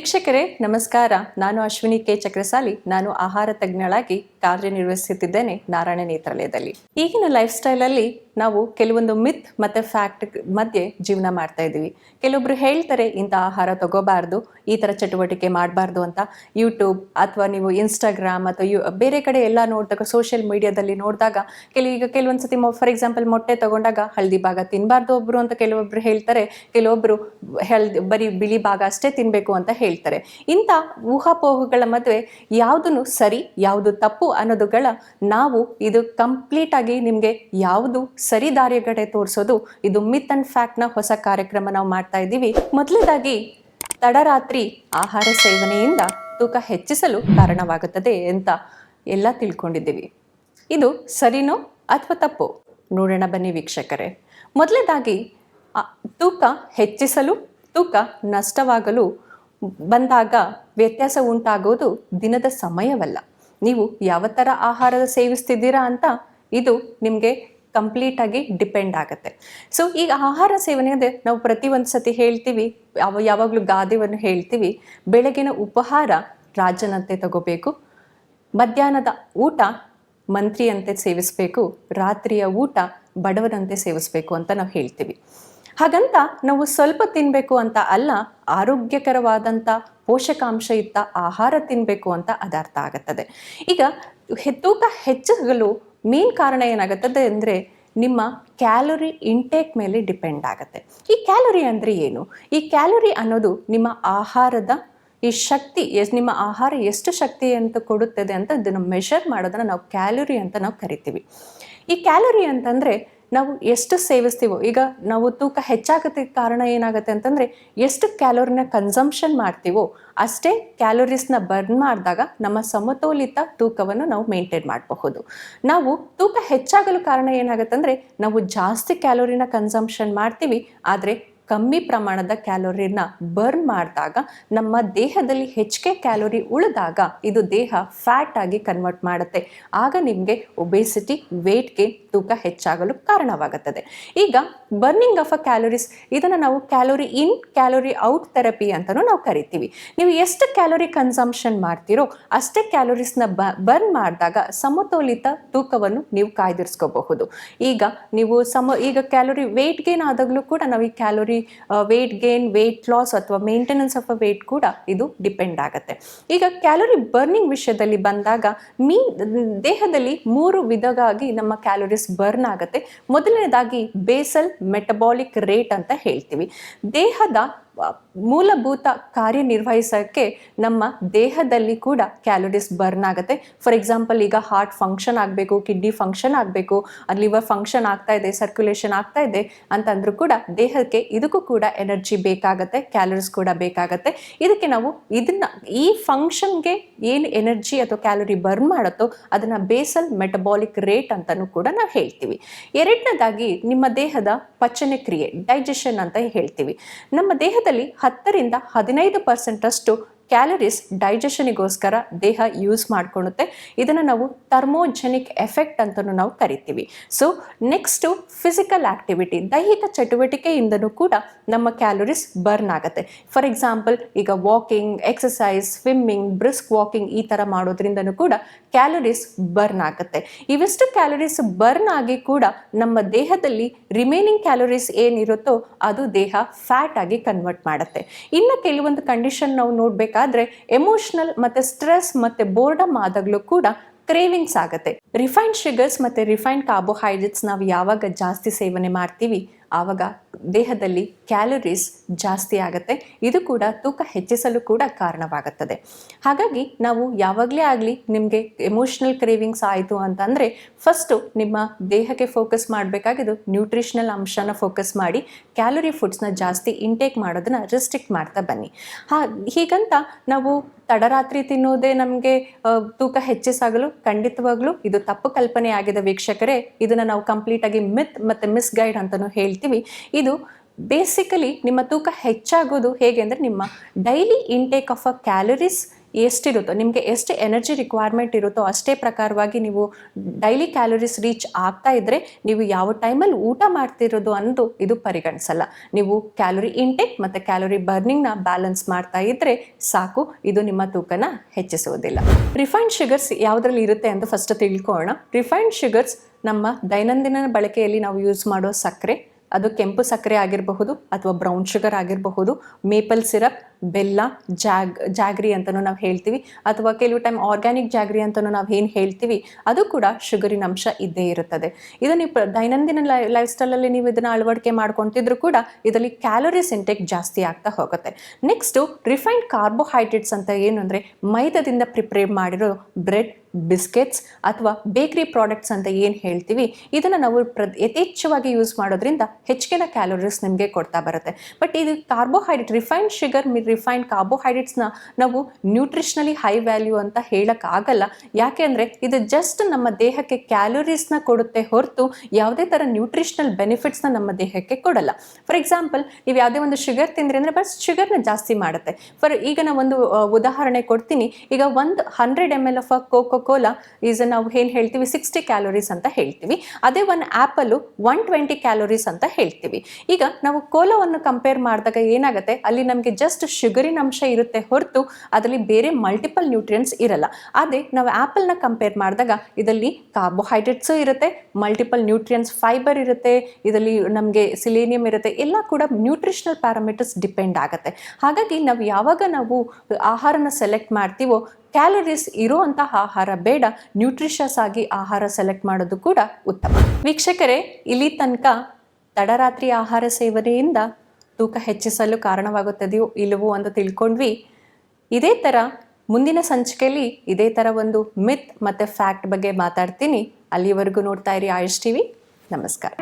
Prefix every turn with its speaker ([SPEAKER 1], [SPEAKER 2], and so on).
[SPEAKER 1] ವೀಕ್ಷಕರೇ, ನಮಸ್ಕಾರ. ನಾನು ಅಶ್ವಿನಿ ಕೆ. ಚಕ್ರಸಾಲಿ. ನಾನು ಆಹಾರ ತಜ್ಞಳಾಗಿ ಕಾರ್ಯನಿರ್ವಹಿಸುತ್ತಿದ್ದೇನೆ ನಾರಾಯಣ ನೇತ್ರಾಲಯದಲ್ಲಿ. ಈಗಿನ ಲೈಫ್ ಸ್ಟೈಲ್ ಅಲ್ಲಿ ನಾವು ಕೆಲವೊಂದು ಮಿತ್ ಮತ್ತೆ ಫ್ಯಾಕ್ಟ್ ಮಧ್ಯೆ ಜೀವನ ಮಾಡ್ತಾ ಇದ್ದೀವಿ. ಕೆಲವೊಬ್ರು ಹೇಳ್ತಾರೆ, ಇಂಥ ಆಹಾರ ತಗೋಬಾರ್ದು, ಈ ತರ ಚಟುವಟಿಕೆ ಮಾಡಬಾರ್ದು ಅಂತ. ಯೂಟ್ಯೂಬ್ ಅಥವಾ ನೀವು ಇನ್ಸ್ಟಾಗ್ರಾಮ್ ಅಥವಾ ಬೇರೆ ಕಡೆ ಎಲ್ಲ ನೋಡಿದಾಗ ಸೋಷಿಯಲ್ ಮೀಡಿಯಾದಲ್ಲಿ ನೋಡಿದಾಗ, ಕೆಲವು, ಈಗ ಕೆಲವೊಂದು ಸತಿ ಫಾರ್ ಎಕ್ಸಾಂಪಲ್ ಮೊಟ್ಟೆ ತಗೊಂಡಾಗ ಹಳದಿ ಭಾಗ ತಿನ್ನಬಾರ್ದು ಒಬ್ರು ಅಂತ ಕೆಲವೊಬ್ರು ಹೇಳ್ತಾರೆ. ಕೆಲವೊಬ್ರು ಹಳದಿ, ಬರೀ ಬಿಳಿ ಭಾಗ ಅಷ್ಟೇ ತಿನ್ಬೇಕು ಅಂತ ಹೇಳ್ತಾರೆ. ಇಂಥ ಊಹಾಪೋಹಗಳ ಮದುವೆ ಯಾವುದನ್ನು ಸರಿ, ಯಾವುದು ತಪ್ಪು ಅನ್ನೋದುಗಳ ನಾವು ಇದು ಕಂಪ್ಲೀಟ್ ಆಗಿ ನಿಮಗೆ ಯಾವುದು ಸರಿ ದಾರಿಗಡೆ ತೋರಿಸೋದು, ಇದು ಮಿತ್ ಅಂಡ್ ಫ್ಯಾಕ್ಟ್ನ ಹೊಸ ಕಾರ್ಯಕ್ರಮ ನಾವು ಮಾಡ್ತಾ ಇದ್ದೀವಿ. ಮೊದಲದಾಗಿ ತಡರಾತ್ರಿ ಆಹಾರ ಸೇವನೆಯಿಂದ ತೂಕ ಹೆಚ್ಚಿಸಲು ಕಾರಣವಾಗುತ್ತದೆ ಅಂತ ಎಲ್ಲ ತಿಳ್ಕೊಂಡಿದ್ದೀವಿ. ಇದು ಸರಿನೋ ಅಥವಾ ತಪ್ಪು? ನೋಡೋಣ ಬನ್ನಿ ವೀಕ್ಷಕರೇ. ಮೊದಲನೇದಾಗಿ ತೂಕ ಹೆಚ್ಚಿಸಲು, ತೂಕ ನಷ್ಟವಾಗಲು ಬಂದಾಗ ವ್ಯತ್ಯಾಸ ಉಂಟಾಗೋದು ದಿನದ ಸಮಯವಲ್ಲ. ನೀವು ಯಾವ ಥರ ಆಹಾರ ಸೇವಿಸ್ತಿದ್ದೀರಾ ಅಂತ ಇದು ನಿಮಗೆ ಕಂಪ್ಲೀಟಾಗಿ ಡಿಪೆಂಡ್ ಆಗುತ್ತೆ. ಸೊ ಈಗ ಆಹಾರ ಸೇವನೆ ಅಂದರೆ ನಾವು ಪ್ರತಿ ಒಂದು ಸತಿ ಹೇಳ್ತೀವಿ, ಯಾವ ಯಾವಾಗಲೂ ಗಾದೆವನ್ನು ಹೇಳ್ತೀವಿ, ಬೆಳಗಿನ ಉಪಹಾರ ರಾಜನಂತೆ ತಗೋಬೇಕು, ಮಧ್ಯಾಹ್ನದ ಊಟ ಮಂತ್ರಿಯಂತೆ ಸೇವಿಸಬೇಕು, ರಾತ್ರಿಯ ಊಟ ಬಡವರಂತೆ ಸೇವಿಸಬೇಕು ಅಂತ ನಾವು ಹೇಳ್ತೀವಿ. ಹಾಗಂತ ನಾವು ಸ್ವಲ್ಪ ತಿನ್ನಬೇಕು ಅಂತ ಅಲ್ಲ ಆರೋಗ್ಯಕರವಾದಂಥ ಪೋಷಕಾಂಶಯುಕ್ತ ಆಹಾರ ತಿನ್ನಬೇಕು ಅಂತ ಅದರ್ಥ ಆಗುತ್ತದೆ. ಈಗ ತೂಕ ಹೆಚ್ಚಲು ಮೇನ್ ಕಾರಣ ಏನಾಗುತ್ತದೆ ಅಂದರೆ ನಿಮ್ಮ ಕ್ಯಾಲೋರಿ ಇಂಟೇಕ್ ಮೇಲೆ ಡಿಪೆಂಡ್ ಆಗುತ್ತೆ. ಈ ಕ್ಯಾಲೋರಿ ಅಂದರೆ ಏನು? ಈ ಕ್ಯಾಲೋರಿ ಅನ್ನೋದು ನಿಮ್ಮ ಆಹಾರದ ಈ ಶಕ್ತಿ ನಿಮ್ಮ ಆಹಾರ ಎಷ್ಟು ಶಕ್ತಿ ಅಂತ ಕೊಡುತ್ತದೆ ಅಂತ ಇದನ್ನು ಮೆಷರ್ ಮಾಡೋದನ್ನು ನಾವು ಕ್ಯಾಲೋರಿ ಅಂತ ನಾವು ಕರಿತೀವಿ. ಈ ಕ್ಯಾಲೋರಿ ಅಂತಂದರೆ ನಾವು ಎಷ್ಟು ಸೇವಿಸ್ತೀವೋ, ಈಗ ನಾವು ತೂಕ ಹೆಚ್ಚಾಗತ್ತೆ ಕಾರಣ ಏನಾಗುತ್ತೆ ಅಂತಂದರೆ ಎಷ್ಟು ಕ್ಯಾಲೋರಿನ ಕನ್ಸಂಪ್ಷನ್ ಮಾಡ್ತೀವೋ ಅಷ್ಟೇ ಕ್ಯಾಲೋರೀಸ್ನ ಬರ್ನ್ ಮಾಡಿದಾಗ ನಮ್ಮ ಸಮತೋಲಿತ ತೂಕವನ್ನು ನಾವು ಮೇಂಟೈನ್ ಮಾಡಬಹುದು. ನಾವು ತೂಕ ಹೆಚ್ಚಾಗಲು ಕಾರಣ ಏನಾಗುತ್ತೆ ಅಂದರೆ ನಾವು ಜಾಸ್ತಿ ಕ್ಯಾಲೋರಿನ ಕನ್ಸಂಪ್ಷನ್ ಮಾಡ್ತೀವಿ, ಆದರೆ ಕಮ್ಮಿ ಪ್ರಮಾಣದ ಕ್ಯಾಲೋರಿನ ಬರ್ನ್ ಮಾಡಿದಾಗ ನಮ್ಮ ದೇಹದಲ್ಲಿ ಹೆಚ್ಚಿಗೆ ಕ್ಯಾಲೋರಿ ಉಳಿದಾಗ ಇದು ದೇಹ ಫ್ಯಾಟ್ ಆಗಿ ಕನ್ವರ್ಟ್ ಮಾಡುತ್ತೆ. ಆಗ ನಿಮಗೆ ಒಬೇಸಿಟಿ ವೇಟ್ಗೆ ತೂಕ ಹೆಚ್ಚಾಗಲು ಕಾರಣವಾಗುತ್ತದೆ. ಈಗ ಬರ್ನಿಂಗ್ ಆಫ್ ಅ ಕ್ಯಾಲೋರೀಸ್ ಇದನ್ನು ನಾವು calorie in calorie out therapy ಅಂತಲೂ ನಾವು ಕರಿತೀವಿ. ನೀವು ಎಷ್ಟು ಕ್ಯಾಲೋರಿ ಕನ್ಸಂಪ್ಷನ್ ಮಾಡ್ತೀರೋ ಅಷ್ಟೇ ಕ್ಯಾಲೋರೀಸ್ನ ಬ ಬರ್ನ್ ಮಾಡಿದಾಗ ಸಮತೋಲಿತ ತೂಕವನ್ನು ನೀವು ಕಾಯ್ದಿರಿಸ್ಕೋಬಹುದು. ಈಗ ನೀವು ಸಮ, ಈಗ ಕ್ಯಾಲೋರಿ ವೇಟ್ ಗೇನ್ ಆದಾಗಲೂ ಕೂಡ ನಾವು ಈ calorie weight gain weight loss ಅಥವಾ ಮೇಂಟೆನೆನ್ಸ್ ಆಫ್ ಅ ವೇಟ್ ಕೂಡ ಇದು ಡಿಪೆಂಡ್ ಆಗುತ್ತೆ. ಈಗ ಕ್ಯಾಲೋರಿ ಬರ್ನಿಂಗ್ ವಿಷಯದಲ್ಲಿ ಬಂದಾಗ ಮೀ ದೇಹದಲ್ಲಿ ಮೂರು ವಿಧವಾಗಿ ನಮ್ಮ ಕ್ಯಾಲೋರೀಸ್ ಬರ್ನ್ ಆಗುತ್ತೆ. ಮೊದಲನೇದಾಗಿ ಬೇಸಲ್ ಮೆಟಬಾಲಿಕ್ ರೇಟ್ ಅಂತ ಹೇಳ್ತೀವಿ. ದೇಹದ ಮೂಲಭೂತ ಕಾರ್ಯನಿರ್ವಹಿಸೋಕ್ಕೆ ನಮ್ಮ ದೇಹದಲ್ಲಿ ಕೂಡ ಕ್ಯಾಲೋರೀಸ್ ಬರ್ನ್ ಆಗುತ್ತೆ. ಫಾರ್ ಎಕ್ಸಾಂಪಲ್ ಈಗ ಹಾರ್ಟ್ ಫಂಕ್ಷನ್ ಆಗಬೇಕು ಕಿಡ್ನಿ ಫಂಕ್ಷನ್ ಆಗಬೇಕು ಲಿವರ್ ಫಂಕ್ಷನ್ ಆಗ್ತಾ ಇದೆ ಸರ್ಕ್ಯುಲೇಷನ್ ಆಗ್ತಾ ಇದೆ ಅಂತಂದ್ರೂ ಕೂಡ ದೇಹಕ್ಕೆ ಇದಕ್ಕೂ ಕೂಡ ಎನರ್ಜಿ ಬೇಕಾಗುತ್ತೆ ಕ್ಯಾಲೋರೀಸ್ ಕೂಡ ಬೇಕಾಗುತ್ತೆ. ಇದಕ್ಕೆ ನಾವು ಇದನ್ನ ಈ ಫಂಕ್ಷನ್ಗೆ ಏನು ಎನರ್ಜಿ ಅಥವಾ ಕ್ಯಾಲೋರಿ ಬರ್ನ್ ಮಾಡುತ್ತೋ ಅದನ್ನ ಬೇಸಲ್ ಮೆಟಬಾಲಿಕ್ ರೇಟ್ ಅಂತಲೂ ಕೂಡ ನಾವು ಹೇಳ್ತೀವಿ. ಎರಡನೇದಾಗಿ ನಿಮ್ಮ ದೇಹದ ಪಚನ ಕ್ರಿಯೆ ಡೈಜೆಷನ್ ಅಂತ ಹೇಳ್ತೀವಿ. ನಮ್ಮ ದೇಹದಲ್ಲಿ ಹತ್ತರಿಂದ ಹದಿನೈದು ಪರ್ಸೆಂಟ್ ಅಷ್ಟು ಕ್ಯಾಲರೀಸ್ ಡೈಜೆಷನಿಗೋಸ್ಕರ ದೇಹ ಯೂಸ್ ಮಾಡ್ಕೊಳ್ಳುತ್ತೆ. ಇದನ್ನು ನಾವು ಥರ್ಮೋಜೆನಿಕ್ ಎಫೆಕ್ಟ್ ಅಂತಲೂ ನಾವು ಕರಿತೀವಿ. ಸೊ ನೆಕ್ಸ್ಟು ಫಿಸಿಕಲ್ ಆ್ಯಕ್ಟಿವಿಟಿ ದೈಹಿಕ ಚಟುವಟಿಕೆಯಿಂದನೂ ಕೂಡ ನಮ್ಮ ಕ್ಯಾಲೋರೀಸ್ ಬರ್ನ್ ಆಗುತ್ತೆ. ಫಾರ್ ಎಕ್ಸಾಂಪಲ್ ಈಗ walking exercise swimming brisk walking ಈ ಥರ ಮಾಡೋದ್ರಿಂದನೂ ಕೂಡ ಕ್ಯಾಲೋರೀಸ್ ಬರ್ನ್ ಆಗುತ್ತೆ. ಇವೆಷ್ಟು ಕ್ಯಾಲೋರೀಸ್ ಬರ್ನ್ ಆಗಿ ಕೂಡ ನಮ್ಮ ದೇಹದಲ್ಲಿ ರಿಮೈನಿಂಗ್ ಕ್ಯಾಲೋರೀಸ್ ಏನಿರುತ್ತೋ ಅದು ದೇಹ ಫ್ಯಾಟ್ ಆಗಿ ಕನ್ವರ್ಟ್ ಮಾಡುತ್ತೆ. ಇನ್ನು ಕೆಲವೊಂದು ಕಂಡೀಷನ್ ನಾವು ನೋಡಬೇಕಾದ್ರೆ ಎಮೋಷನಲ್ ಮತ್ತೆ ಸ್ಟ್ರೆಸ್ ಮತ್ತೆ ಬೋರ್ಡಮ್ ಆದಾಗಲೂ ಕೂಡ ಕ್ರೇವಿಂಗ್ಸ್ ಆಗುತ್ತೆ. ರಿಫೈನ್ಡ್ ಶುಗರ್ಸ್ ಮತ್ತೆ ರಿಫೈನ್ಡ್ ಕಾರ್ಬೋಹೈಡ್ರೇಟ್ಸ್ ನಾವು ಯಾವಾಗ ಜಾಸ್ತಿ ಸೇವನೆ ಮಾಡ್ತೀವಿ ಆವಾಗ ದೇಹದಲ್ಲಿ ಕ್ಯಾಲೋರೀಸ್ ಜಾಸ್ತಿ ಆಗುತ್ತೆ. ಇದು ಕೂಡ ತೂಕ ಹೆಚ್ಚಿಸಲು ಕೂಡ ಕಾರಣವಾಗುತ್ತದೆ. ಹಾಗಾಗಿ ನಾವು ಯಾವಾಗಲೇ ಆಗಲಿ ನಿಮಗೆ ಎಮೋಷ್ನಲ್ ಕ್ರೇವಿಂಗ್ಸ್ ಆಯಿತು ಅಂತಂದರೆ ಫಸ್ಟು ನಿಮ್ಮ ದೇಹಕ್ಕೆ ಫೋಕಸ್ ಮಾಡಬೇಕಾಗಿದ್ದು ನ್ಯೂಟ್ರಿಷನಲ್ ಅಂಶನ ಫೋಕಸ್ ಮಾಡಿ ಕ್ಯಾಲೋರಿ ಫುಡ್ಸ್ನ ಜಾಸ್ತಿ ಇಂಟೇಕ್ ಮಾಡೋದನ್ನ ರಿಸ್ಟ್ರಿಕ್ಟ್ ಮಾಡ್ತಾ ಬನ್ನಿ. ಹಾ, ಹೀಗಂತ ನಾವು ತಡರಾತ್ರಿ ತಿನ್ನೋದೇ ನಮಗೆ ತೂಕ ಹೆಚ್ಚಿಸಾಗಲು ಖಂಡಿತವಾಗಲೂ ಇದು ತಪ್ಪು ಕಲ್ಪನೆ ಆಗಿದೆ ವೀಕ್ಷಕರೇ. ಇದನ್ನು ನಾವು ಕಂಪ್ಲೀಟಾಗಿ ಮಿತ್ ಮತ್ತು ಮಿಸ್ಗೈಡ್ ಅಂತಲೂ ಹೇಳ್ತೀವಿ ಇದು ಬೇಸಿಕಲಿ ನಿಮ್ಮ ತೂಕ ಹೆಚ್ಚಾಗೋದು ಹೇಗೆ ಅಂದರೆ ನಿಮ್ಮ daily intake of a calories ಎಷ್ಟಿರುತ್ತೋ, ನಿಮಗೆ ಎಷ್ಟು ಎನರ್ಜಿ ರಿಕ್ವೈರ್ಮೆಂಟ್ ಇರುತ್ತೋ ಅಷ್ಟೇ ಪ್ರಕಾರವಾಗಿ ನೀವು ಡೈಲಿ ಕ್ಯಾಲೋರೀಸ್ ರೀಚ್ ಆಗ್ತಾ ಇದ್ದರೆ ನೀವು ಯಾವ ಟೈಮಲ್ಲಿ ಊಟ ಮಾಡ್ತಿರೋದು ಅನ್ನೋದು ಇದು ಪರಿಗಣಿಸಲ್ಲ. ನೀವು ಕ್ಯಾಲೋರಿ ಇಂಟೇಕ್ ಮತ್ತು ಕ್ಯಾಲೋರಿ ಬರ್ನಿಂಗ್ನ ಬ್ಯಾಲೆನ್ಸ್ ಮಾಡ್ತಾ ಇದ್ದರೆ ಸಾಕು, ಇದು ನಿಮ್ಮ ತೂಕನ ಹೆಚ್ಚಿಸುವುದಿಲ್ಲ. ರಿಫೈನ್ಡ್ ಶುಗರ್ಸ್ ಯಾವುದ್ರಲ್ಲಿ ಇರುತ್ತೆ ಅಂತ ಫಸ್ಟ್ ತಿಳ್ಕೊಳ್ಳೋಣ. ರಿಫೈನ್ಡ್ ಶುಗರ್ಸ್ ನಮ್ಮ ದೈನಂದಿನ ಬಳಕೆಯಲ್ಲಿ ನಾವು ಯೂಸ್ ಮಾಡೋ ಸಕ್ಕರೆ ಅದು ಕೆಂಪು ಸಕ್ಕರೆ ಆಗಿರಬಹುದು ಅಥವಾ ಬ್ರೌನ್ ಶುಗರ್ ಆಗಿರಬಹುದು ಮೇಪಲ್ ಸಿರಪ್ ಬೆಲ್ಲ, ಜಾಗ್, ಜಾಗ್ರಿ ಅಂತಲೂ ನಾವು ಹೇಳ್ತೀವಿ. ಅಥವಾ ಕೆಲವು ಟೈಮ್ ಆರ್ಗ್ಯಾನಿಕ್ ಜಾಗ್ರಿ ಅಂತಲೂ ನಾವು ಏನು ಹೇಳ್ತೀವಿ, ಅದು ಕೂಡ ಶುಗರಿನ ಅಂಶ ಇದ್ದೇ ಇರುತ್ತದೆ. ಇದು ನೀವು ದೈನಂದಿನ ಲೈ ಲೈಫ್ ಸ್ಟೈಲಲ್ಲಿ ನೀವು ಇದನ್ನು ಅಳವಡಿಕೆ ಮಾಡ್ಕೊತಿದ್ರು ಕೂಡ ಇದರಲ್ಲಿ ಕ್ಯಾಲೋರೀಸ್ ಇಂಟೇಕ್ ಜಾಸ್ತಿ ಆಗ್ತಾ ಹೋಗುತ್ತೆ. ನೆಕ್ಸ್ಟು ರಿಫೈನ್ಡ್ ಕಾರ್ಬೋಹೈಡ್ರೇಟ್ಸ್ ಅಂತ ಏನು ಅಂದರೆ ಮೈದಾದಿಂದ ಪ್ರಿಪೇರ್ ಮಾಡಿರೋ ಬ್ರೆಡ್ ಬಿಸ್ಕೆಟ್ಸ್ ಅಥವಾ ಬೇಕ್ರಿ ಪ್ರಾಡಕ್ಟ್ಸ್ ಅಂತ ಏನು ಹೇಳ್ತೀವಿ, ಇದನ್ನು ನಾವು ಪ್ರ, ಯಥೇಚ್ಛವಾಗಿ ಯೂಸ್ ಮಾಡೋದ್ರಿಂದ ಹೆಚ್ಚಿನ ಕ್ಯಾಲೋರೀಸ್ ನಿಮಗೆ ಕೊಡ್ತಾ ಬರುತ್ತೆ. ಬಟ್ ಇದು ಕಾರ್ಬೋಹೈಡ್ರೇಟ್ ರಿಫೈನ್ಡ್ ಶುಗರ್ ರಿಫೈನ್ಡ್ ಕಾರ್ಬೋಹೈಡ್ರೇಟ್ಸ್ನ ನಾವು ನ್ಯೂಟ್ರಿಷ್ನಲಿ ಹೈ ವ್ಯಾಲ್ಯೂ ಅಂತ ಹೇಳೋಕ್ಕಾಗಲ್ಲ. ಯಾಕೆ ಅಂದರೆ ಇದು ಜಸ್ಟ್ ನಮ್ಮ ದೇಹಕ್ಕೆ ಕ್ಯಾಲೋರೀಸ್ನ ಕೊಡುತ್ತೆ ಹೊರತು ಯಾವುದೇ ಥರ ನ್ಯೂಟ್ರಿಷ್ನಲ್ ಬೆನಿಫಿಟ್ಸ್ನ ನಮ್ಮ ದೇಹಕ್ಕೆ ಕೊಡಲ್ಲ. ಫಾರ್ ಎಕ್ಸಾಂಪಲ್ ನೀವು ಯಾವುದೇ ಒಂದು ಶುಗರ್ ತಿಂದ್ರಿ ಅಂದರೆ ಬಸ್ ಶುಗರ್ನ ಜಾಸ್ತಿ ಮಾಡುತ್ತೆ. ಫಾರ್ ಈಗ ನಾವು ಒಂದು ಉದಾಹರಣೆ ಕೊಡ್ತೀನಿ. ಈಗ ಒಂದು hundred M L of Coca Cola is ನಾವು ಏನು ಹೇಳ್ತೀವಿ? ಸಿಕ್ಸ್ಟಿ ಕ್ಯಾಲೋರೀಸ್ ಅಂತ ಹೇಳ್ತೀವಿ. ಅದೇ ಒಂದು ಆ್ಯಪಲ್ಲು ಒನ್ ಟ್ವೆಂಟಿ ಕ್ಯಾಲೋರೀಸ್ ಅಂತ ಹೇಳ್ತೀವಿ. ಈಗ ನಾವು ಕೋಲಾವನ್ನು ಕಂಪೇರ್ ಮಾಡಿದಾಗ ಏನಾಗುತ್ತೆ? ಅಲ್ಲಿ ನಮಗೆ ಜಸ್ಟ್ ಶುಗರಿನ ಅಂಶ ಇರುತ್ತೆ ಹೊರತು ಅದರಲ್ಲಿ ಬೇರೆ ಮಲ್ಟಿಪಲ್ ನ್ಯೂಟ್ರಿಯೆಂಟ್ಸ್ ಇರಲ್ಲ. ಅದೇ ನಾವು ಆ್ಯಪಲ್ನ ಕಂಪೇರ್ ಮಾಡಿದಾಗ ಇದರಲ್ಲಿ ಕಾರ್ಬೋಹೈಡ್ರೇಟ್ಸು ಇರುತ್ತೆ ಮಲ್ಟಿಪಲ್ ನ್ಯೂಟ್ರಿಯೆಂಟ್ಸ್ ಫೈಬರ್ ಇರುತ್ತೆ, ಇದರಲ್ಲಿ ನಮಗೆ ಸಿಲೇನಿಯಂ ಇರುತ್ತೆ, ಎಲ್ಲ ಕೂಡ ನ್ಯೂಟ್ರಿಷನಲ್ ಪ್ಯಾರಾಮೀಟರ್ಸ್ ಡಿಪೆಂಡ್ ಆಗುತ್ತೆ. ಹಾಗಾಗಿ ನಾವು ಯಾವಾಗ ನಾವು ಆಹಾರನ ಸೆಲೆಕ್ಟ್ ಮಾಡ್ತೀವೋ ಕ್ಯಾಲರೀಸ್ ಇರುವಂತಹ ಆಹಾರ ಬೇಡ ನ್ಯೂಟ್ರಿಷಸ್ ಆಗಿ ಆಹಾರ ಸೆಲೆಕ್ಟ್ ಮಾಡೋದು ಕೂಡ ಉತ್ತಮ. ವೀಕ್ಷಕರೇ, ಇಲ್ಲಿ ತನಕ ತಡರಾತ್ರಿ ಆಹಾರ ಸೇವನೆಯಿಂದ ತೂಕ ಹೆಚ್ಚಿಸಲು ಕಾರಣವಾಗುತ್ತದೆಯೋ ಇಲ್ಲವೋ ಅಂತ ತಿಳ್ಕೊಂಡ್ವಿ. ಇದೇ ಥರ ಮುಂದಿನ ಸಂಚಿಕೆಯಲ್ಲಿ ಇದೇ ಥರ ಒಂದು ಮಿತ್ ಮತ್ತು ಫ್ಯಾಕ್ಟ್ ಬಗ್ಗೆ ಮಾತಾಡ್ತೀನಿ. ಅಲ್ಲಿವರೆಗೂ ನೋಡ್ತಾ ಇರಿ ಆಯುಷ್ ನಮಸ್ಕಾರ.